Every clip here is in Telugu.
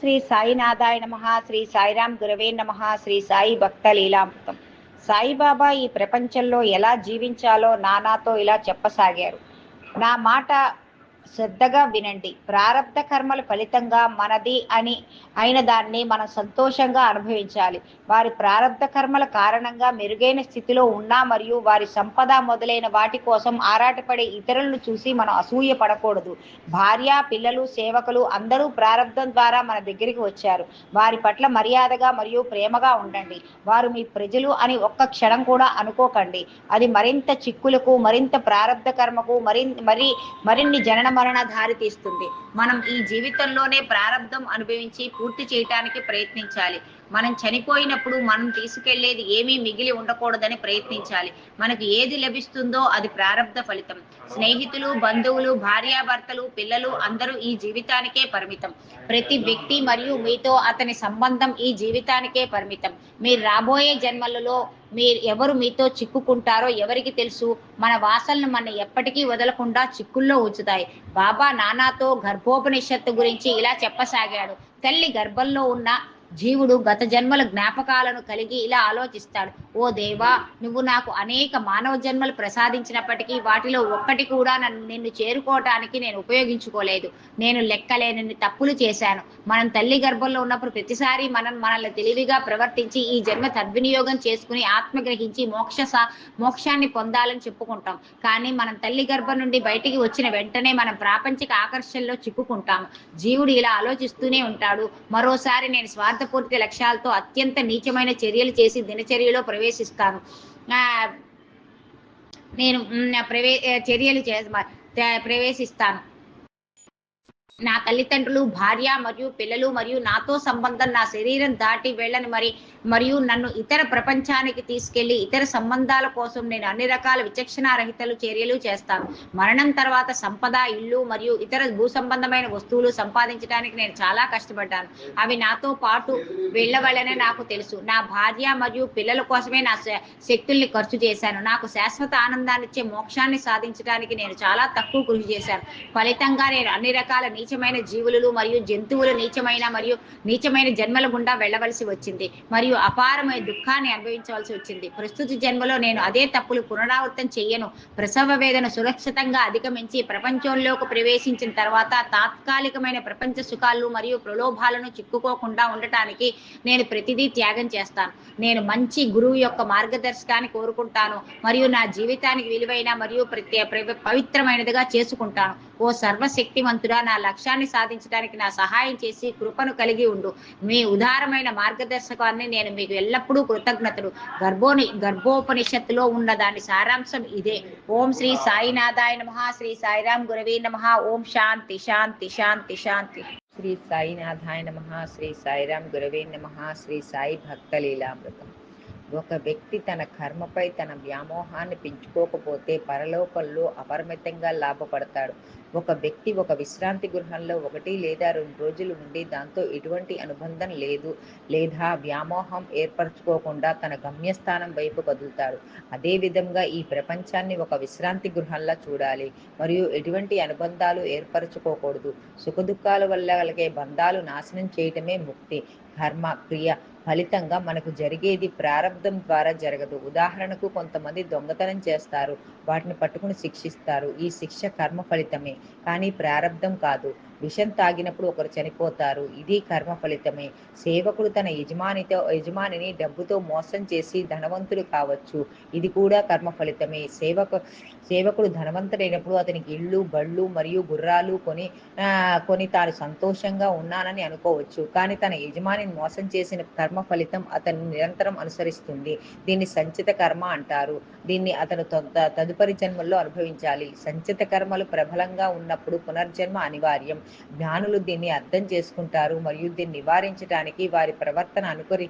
శ్రీ సాయినాథాయ నమ శ్రీ సాయిరాం గురవే నమ శ్రీ సాయి భక్త లీలామృతం సాయిబాబా ఈ ప్రపంచంలో ఎలా జీవించాలో నానాతో ఇలా చెప్పసాగారు. నా మాట శ్రద్ధగా వినండి. ప్రారంధ కర్మల ఫలితంగా మనది అని అయిన దాన్ని మనం సంతోషంగా అనుభవించాలి. వారి ప్రారంధ కర్మల కారణంగా మెరుగైన స్థితిలో ఉన్నా మరియు వారి సంపద మొదలైన వాటి కోసం ఆరాటపడే ఇతరులను చూసి మనం అసూయ పడకూడదు భార్య పిల్లలు సేవకులు అందరూ ప్రారంధం ద్వారా మన దగ్గరికి వచ్చారు. వారి పట్ల మర్యాదగా మరియు ప్రేమగా ఉండండి. వారు మీ ప్రజలు అని ఒక్క క్షణం కూడా అనుకోకండి. అది మరింత చిక్కులకు మరింత ప్రారంధ కర్మకు మరి మరి మరిన్ని జనన మరణ దారి తీస్తుంది. మనం ఈ జీవితంలోనే ప్రారంధం అనుభవించి పూర్తి చేయటానికి ప్రయత్నించాలి. మనం చనిపోయినప్పుడు మనం తీసుకెళ్ళేది ఏమీ మిగిలి ఉండకూడదని ప్రయత్నించాలి. మనకు ఏది లభిస్తుందో అది ప్రారంభ ఫలితం. స్నేహితులు బంధువులు భార్యాభర్తలు పిల్లలు అందరూ ఈ జీవితానికే పరిమితం. ప్రతి వ్యక్తి మరియు మీతో అతని సంబంధం ఈ జీవితానికే పరిమితం. మీరు రాబోయే జన్మలలో మీరు ఎవరు మీతో చిక్కుకుంటారో ఎవరికి తెలుసు మన వాసనలు మన ఎప్పటికీ వదలకుండా చిక్కుల్లో ఉంచుతాయి. బాబా నానాతో గర్భోపనిషత్తు గురించి ఇలా చెప్పసాగాడు. తల్లి గర్భంలో ఉన్న జీవుడు గత జన్మల జ్ఞాపకాలను కలిగి ఇలా ఆలోచిస్తాడు. ఓ దేవా నువ్వు నాకు అనేక మానవ జన్మలు ప్రసాదించినప్పటికీ వాటిలో ఒక్కటి కూడా నన్ను నిన్ను చేరుకోవటానికి నేను ఉపయోగించుకోలేదు. నేను లెక్కలేనన్ని తప్పులు చేశాను. మనం తల్లి గర్భంలో ఉన్నప్పుడు ప్రతిసారి మనం మనల్ని తెలివిగా ప్రవర్తించి ఈ జన్మ సద్వినియోగం చేసుకుని ఆత్మగ్రహించి మోక్ష మోక్షాన్ని పొందాలని చెప్పుకుంటాం. కానీ మనం తల్లి గర్భం నుండి బయటికి వచ్చిన వెంటనే మనం ప్రాపంచిక ఆకర్షణలో చిక్కుకుంటాము. జీవుడు ఇలా ఆలోచిస్తూనే ఉంటాడు. మరోసారి నేను స్వార్థపూరిత లక్ష్యాలతో అత్యంత నీచమైన చర్యలు చేసి దినచర్యలో ప్రవేశిస్తాను. ఆ, నేను ప్రవే చర్యలు చే ప్రవేశిస్తాను. నా తల్లిదండ్రులు భార్య మరియు పిల్లలు మరియు నాతో సంబంధం నా శరీరం దాటి వెళ్ళని మరి మరియు నన్ను ఇతర ప్రపంచానికి తీసుకెళ్ళి ఇతర సంబంధాల కోసం నేను అన్ని రకాల విచక్షణారహితలు చర్యలు చేస్తాను. మరణం తర్వాత సంపద ఇల్లు మరియు ఇతర భూ సంబంధమైన వస్తువులు సంపాదించడానికి నేను చాలా కష్టపడ్డాను. అవి నాతో పాటు వెళ్ళవలనే నాకు తెలుసు. నా భార్య మరియు పిల్లల కోసమే నా శ- శక్తుల్ని ఖర్చు చేశాను. నాకు శాశ్వత ఆనందాన్నిచ్చే మోక్షాన్ని సాధించడానికి నేను చాలా తక్కువ కృషి చేశాను. ఫలితంగా నేను అన్ని రకాల నీచమైన జీవులు మరియు జంతువులు నీచమైన మరియు నీచమైన జన్మల గుండా వెళ్ళవలసి వచ్చింది. మరియు అపారమైన దుఃఖాన్ని అనుభవించవలసి వచ్చింది. ప్రస్తుత జన్మలో నేను అదే తప్పులు పునరావృతం చెయ్యను ప్రసవ వేదన సురక్షితంగా అధిగమించి ప్రపంచంలోకి ప్రవేశించిన తర్వాత తాత్కాలికమైన ప్రపంచ సుఖాలు మరియు ప్రలోభాలను చిక్కుకోకుండా ఉండటానికి నేను ప్రతిదీ త్యాగం చేస్తాను. నేను మంచి గురువు యొక్క మార్గదర్శకాన్ని కోరుకుంటాను. మరియు నా జీవితానికి విలువైన మరియు ప్రత్యే పవిత్రమైనదిగా చేసుకుంటాను. ఓ సర్వశక్తివంతుడా నా లక్ష్యాన్ని సాధించడానికి నా సహాయం చేసి కృపను కలిగి ఉండు. మీ ఉదారమైన మార్గదర్శకాన్ని నేను మీకు ఎల్లప్పుడూ కృతజ్ఞతలు. గర్భోని గర్భోపనిషత్తులో ఉన్న దాని సారాంశం ఇదే. ఓం శ్రీ సాయినాథాయ నమ శ్రీ సాయిరాం గురవే నమ. ఓం శాంతి శాంతి శాంతి శాంతి. శ్రీ సాయినాథాయ నమ శ్రీ సాయిరాం గురవే నమ. శ్రీ సాయి భక్తలీలామృతం ఒక వ్యక్తి తన కర్మపై తన వ్యామోహాన్ని పెంచుకోకపోతే పరలోకంలో అపరిమితంగా లాభపడతాడు. ఒక వ్యక్తి ఒక విశ్రాంతి గృహంలో ఒకటి లేదా రెండు రోజులు ఉండి దాంతో ఎటువంటి అనుబంధం లేదు లేదా వ్యామోహం ఏర్పరచుకోకుండా తన గమ్యస్థానం వైపు కదులుతాడు. అదేవిధంగా ఈ ప్రపంచాన్ని ఒక విశ్రాంతి గృహంలా చూడాలి మరియు ఎటువంటి అనుబంధాలు ఏర్పరచుకోకూడదు. సుఖదుఖాల వల్ల కలిగే బంధాలు నాశనం చేయటమే ముక్తి. కర్మ క్రియ ఫలితంగా మనకు జరిగేది ప్రారంధం ద్వారా జరగదు. ఉదాహరణకు కొంతమంది దొంగతనం చేస్తారు. వాటిని పట్టుకుని శిక్షిస్తారు. ఈ శిక్ష కర్మ ఫలితమే. కానీ ప్రారంధం కాదు. విషం తాగినప్పుడు ఒకరు చనిపోతారు. ఇది కర్మ ఫలితమే. సేవకుడు తన యజమానితో యజమానిని డబ్బుతో మోసం చేసి ధనవంతుడు కావచ్చు. ఇది కూడా కర్మ ఫలితమే. సేవకు సేవకుడు ధనవంతుడైనప్పుడు అతనికి ఇళ్ళు బళ్ళు మరియు గుర్రాలు కొని కొని తాను సంతోషంగా ఉన్నానని అనుకోవచ్చు. కానీ తన యజమానిని మోసం చేసిన కర్మ ఫలితం అతను నిరంతరం అనుసరిస్తుంది. దీన్ని సంచిత కర్మ అంటారు. దీన్ని అతను తదుపరి జన్మల్లో అనుభవించాలి. సంచిత కర్మలు ప్రబలంగా ఉన్నప్పుడు పునర్జన్మ అనివార్యం. జ్ఞానులు దీన్ని అర్థం చేసుకుంటారు మరియు దీన్ని నివారించడానికి వారి ప్రవర్తన అనుకరి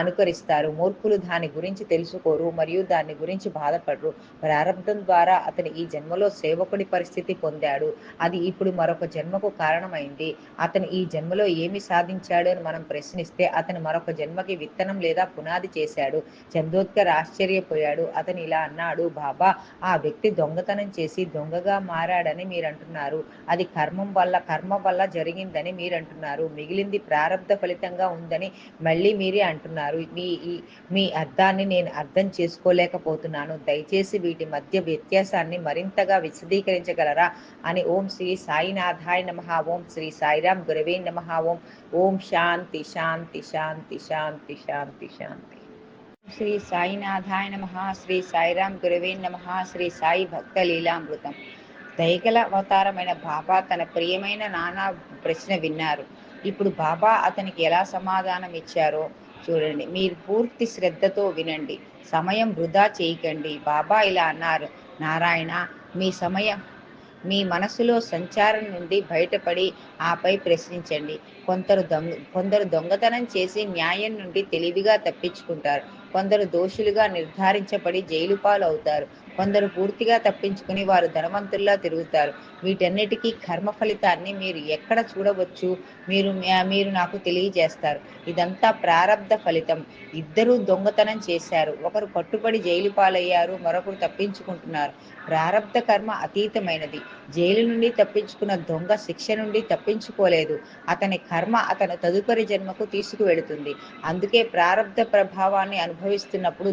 అనుకరిస్తారు. మూర్ఖులు దాని గురించి తెలుసుకోరు మరియు దాని గురించి బాధపడరు. ప్రారంభం ద్వారా అతను ఈ జన్మలో సేవకుడి పరిస్థితి పొందాడు. అది ఇప్పుడు మరొక జన్మకు కారణమైంది. అతను ఈ జన్మలో ఏమి సాధించాడు అని మనం ప్రశ్నిస్తే అతను మరొక జన్మకి విత్తనం లేదా పునాది చేశాడు. చందోద్కర్ ఆశ్చర్యపోయాడు. అతను ఇలా అన్నాడు బాబా ఆ వ్యక్తి దొంగతనం చేసి దొంగగా మారాడని మీరు అంటున్నారు అది కర్మం వల్ల కర్మ వల్ల జరిగిందని మీరు అంటున్నారు మిగిలింది ప్రారంభ ఫలితంగా ఉందని మళ్ళీ మీరే అంటున్నారు. మీ మీ అర్థాన్ని నేను అర్థం చేసుకోలేకపోతున్నాను. దయచేసి వీటి మధ్య వ్యత్యాసాన్ని మరింతగా విశదీకరించగలరా? అని ఓం శ్రీ సాయినాథాయ నమ. ఓం శ్రీ సాయిరామ్ గురవే నమ. ఓం ఓం శాంతి శాంతి శాంతి శాంతి శాంతి శాంతి. శ్రీ సాయినాథాయ నమ. శ్రీ సాయిరామ్ గురవే నమ. శ్రీ సాయి భక్త లీలామృతం. దయగల అవతారమైన బాబా తన ప్రియమైన నానా ప్రశ్న విన్నారు. ఇప్పుడు బాబా అతనికి ఎలా సమాధానం ఇచ్చారో చూడండి. మీరు పూర్తి శ్రద్ధతో వినండి. సమయం వృధా చేయకండి. బాబా ఇలా అన్నారు. నారాయణ మీ సమయం మీ మనసులో సంచారం నుండి బయటపడి ఆపై ప్రశ్నించండి. కొందరు దొంగ కొందరు దొంగతనం చేసి న్యాయం నుండి తెలివిగా తప్పించుకుంటారు. కొందరు దోషులుగా నిర్ధారించబడి జైలు పాలు అవుతారు కొందరు పూర్తిగా తప్పించుకుని వారు ధనవంతుల్లా తిరుగుతారు. వీటన్నిటికీ కర్మ ఫలితాన్ని మీరు ఎక్కడ చూడవచ్చు? మీరు మీరు నాకు తెలియజేస్తారు. ఇదంతా ప్రారంధ ఫలితం. ఇద్దరూ దొంగతనం చేశారు. ఒకరు పట్టుబడి జైలు పాలయ్యారు. మరొకరు తప్పించుకుంటున్నారు. ప్రారంధ కర్మ అతీతమైనది. జైలు నుండి తప్పించుకున్న దొంగ శిక్ష నుండి తప్పించుకోలేదు. అతని కర్మ అతను తదుపరి జన్మకు తీసుకువెడుతుంది అందుకే ప్రారంధ ప్రభావాన్ని అనుభవిస్తున్నప్పుడు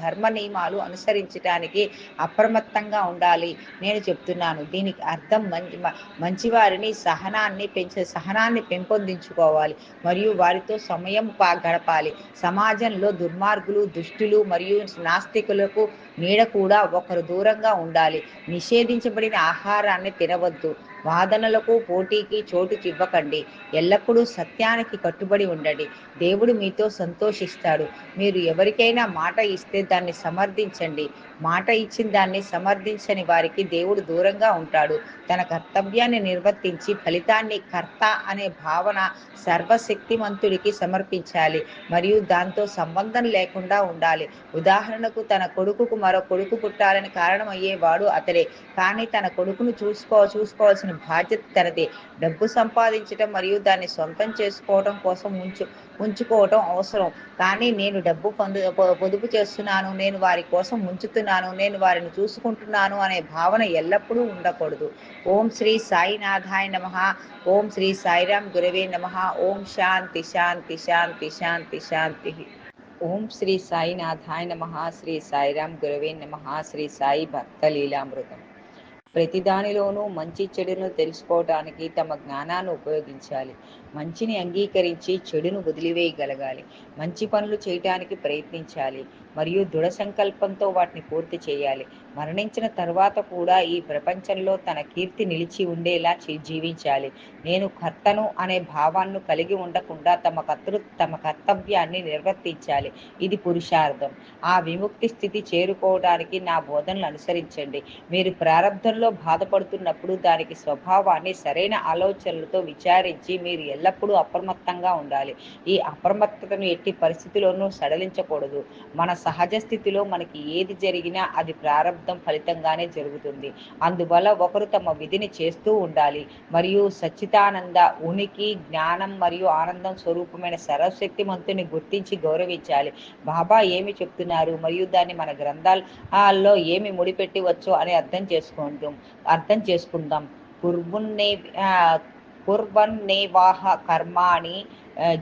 ధర్మ నియమాలు అనుసరించడానికి అప్రమత్తంగా ఉండాలి. నేను చెప్తున్నాను దీనికి అర్థం మంచి మంచివారిని సహనాన్ని పెంచే సహనాన్ని పెంపొందించుకోవాలి మరియు వారితో సమయం గడపాలి. సమాజంలో దుర్మార్గులు దుష్టులు మరియు నాస్తికులకు నీడ కూడా ఒకరు దూరంగా ఉండాలి. నిషేధించబడిన ఆహారాన్ని తినవద్దు. వాదనలకు పోటీకి చోటు చివ్వకండి. ఎల్లప్పుడూ సత్యానికి కట్టుబడి ఉండండి. దేవుడు మీతో సంతోషిస్తాడు. మీరు ఎవరికైనా మాట ఇస్తే దాన్ని సమర్థించండి. మాట ఇచ్చిన దాన్ని సమర్థించని వారికి దేవుడు దూరంగా ఉంటాడు. తన కర్తవ్యాన్ని నిర్వర్తించి ఫలితాన్ని కర్త అనే భావన సర్వశక్తిమంతుడికి సమర్పించాలి. మరియు దాంతో సంబంధం లేకుండా ఉండాలి. ఉదాహరణకు తన కొడుకుకు మరో కొడుకు పుట్టాలని కారణమయ్యేవాడు అతడే. కానీ తన కొడుకును చూసుకో చూసుకోవాల్సిన బాధ్యత తనదే. డబ్బు సంపాదించడం మరియు దాన్ని సొంతం చేసుకోవడం కోసం ఉంచు ఉంచుకోవటం అవసరం. కానీ నేను డబ్బు పొందు పొదుపు చేస్తున్నాను. నేను వారి కోసం ఉంచుతున్నాను నేను వారిని చూసుకుంటున్నాను అనే భావన ఎల్లప్పుడూ ఉండకూడదు. ఓం శ్రీ సాయినాథాయ నమ. ఓం శ్రీ సాయిరామ్ గురవే నమ. ఓం శాంతి శాంతి శాంతి శాంతి శాంతి. ఓం శ్రీ సాయినాథాయ నమ. శ్రీ సాయిరామ్ గురవే నమ. శ్రీ సాయి భక్త లీలామృతం. ప్రతిదానిలోనూ మంచి చెడును తెలుసుకోవటానికి తమ జ్ఞానాన్ని ఉపయోగించాలి. మంచిని అంగీకరించి చెడును వదిలివేయగలగాలి. మంచి పనులు చేయటానికి ప్రయత్నించాలి. మరియు దృఢ సంకల్పంతో వాటిని పూర్తి చేయాలి. మరణించిన తర్వాత కూడా ఈ ప్రపంచంలో తన కీర్తి నిలిచి ఉండేలా జీవించాలి. నేను కర్తను అనే భావాన్ని కలిగి ఉండకుండా తమ కర్తృ తమ కర్తవ్యాన్ని నిర్వర్తించాలి. ఇది పురుషార్థం. ఆ విముక్తి స్థితి చేరుకోవడానికి నా బోధనలు అనుసరించండి. మీరు ప్రారంభంలో బాధపడుతున్నప్పుడు దానికి స్వభావాన్ని సరైన ఆలోచనలతో విచారించి మీరు ఎల్లప్పుడూ అప్రమత్తంగా ఉండాలి. ఈ అప్రమత్తతను ఎట్టి పరిస్థితిలోనూ సడలించకూడదు. మన సహజ స్థితిలో మనకి ఏది జరిగినా అది ప్రారంధం ఫలితంగానే జరుగుతుంది. అందువల్ల ఒకరు తమ విధిని చేస్తూ ఉండాలి. మరియు సచ్చితానంద ఉనికి జ్ఞానం మరియు ఆనందం స్వరూపమైన సర్వశక్తిమంతుని గుర్తించి గౌరవించాలి. బాబా ఏమి చెప్తున్నారు? మరియు దాన్ని మన గ్రంథాలలో ఏమి ముడిపెట్టివచ్చో అని అర్థం చేసుకుంటాం అర్థం చేసుకుందాం. కుర్బున్నే కుర్వన్నేవాహ కర్మాణి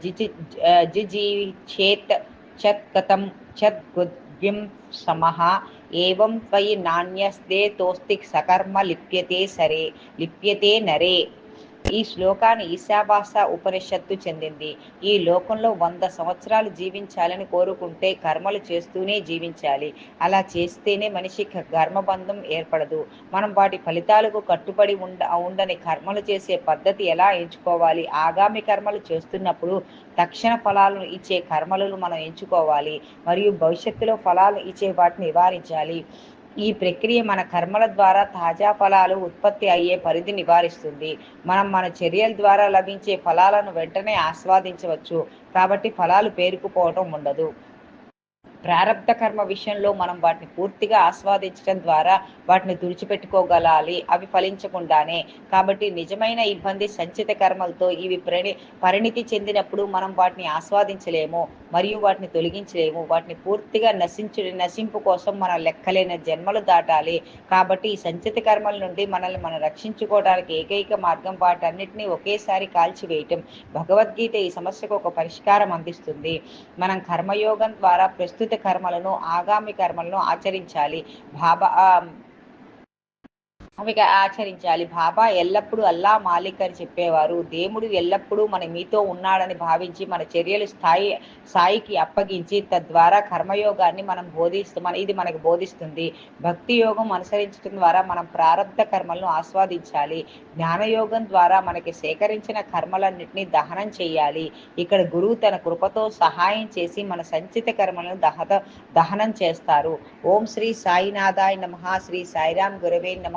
జిజి జిజీచేత్ चत्कतं चद्बुद्धिं समः एवं त्वयि नान्यस्ते तोऽस्ति सकर्म लिप्यते सरे लिप्यते नरे ఈ శ్లోకాన్ని ఈశావాస ఉపనిషత్తు చెందింది. ఈ లోకంలో వంద సంవత్సరాలు జీవించాలని కోరుకుంటే కర్మలు చేస్తూనే జీవించాలి. అలా చేస్తేనే మనిషికి కర్మబంధం ఏర్పడదు. మనం వాటి ఫలితాలకు కట్టుబడి ఉండ ఉండని కర్మలు చేసే పద్ధతి ఎలా ఎంచుకోవాలి? ఆగామి కర్మలు చేస్తున్నప్పుడు తక్షణ ఫలాలను ఇచ్చే కర్మలను మనం ఎంచుకోవాలి. మరియు భవిష్యత్తులో ఫలాలు ఇచ్చే వాటిని నివారించాలి. ఈ ప్రక్రియ మన కర్మల ద్వారా తాజా ఫలాలు ఉత్పత్తి అయ్యే పరిధి నివారిస్తుంది. మనం మన చర్యల ద్వారా లభించే ఫలాలను వెంటనే ఆస్వాదించవచ్చు. కాబట్టి ఫలాలు పేరుకుపోవటం ఉండదు. ప్రారంభ కర్మ విషయంలో మనం వాటిని పూర్తిగా ఆస్వాదించడం ద్వారా వాటిని తుడిచిపెట్టుకోగలాలి. అవి ఫలించకుండానే. కాబట్టి నిజమైన ఇబ్బంది సంచిత కర్మలతో ఇవి ప్రణి పరిణితి చెందినప్పుడు మనం వాటిని ఆస్వాదించలేము. మరియు వాటిని తొలగించలేము. వాటిని పూర్తిగా నశించు నశింపు కోసం మనం లెక్కలేని జన్మలు దాటాలి. కాబట్టి ఈ సంచిత కర్మల నుండి మనల్ని మనం రక్షించుకోవడానికి ఏకైక మార్గం వాటన్నిటిని ఒకేసారి కాల్చివేయటం. భగవద్గీత ఈ సమస్యకు ఒక పరిష్కారం అందిస్తుంది. మనం కర్మయోగం ద్వారా ప్రస్తుత కర్మలను ఆగామి కర్మలను ఆచరించాలి. బాబా అవి ఆచరించాలి. బాబా ఎల్లప్పుడూ అల్లా మాలిక్ అని చెప్పేవారు. దేవుడు ఎల్లప్పుడూ మన మీతో ఉన్నాడని భావించి మన చర్యలు స్థాయి స్థాయికి అప్పగించి తద్వారా కర్మయోగాన్ని మనం బోధిస్తూ మన ఇది మనకు బోధిస్తుంది. భక్తి యోగం అనుసరించడం ద్వారా మనం ప్రారంభ కర్మలను ఆస్వాదించాలి. జ్ఞానయోగం ద్వారా మనకి సేకరించిన కర్మలన్నింటినీ దహనం చేయాలి. ఇక్కడ గురువు తన కృపతో సహాయం చేసి మన సంచిత కర్మలను దహత దహనం చేస్తారు. ఓం శ్రీ సాయినాథాయ నమ. శ్రీ సాయిరాం గురవే నమ.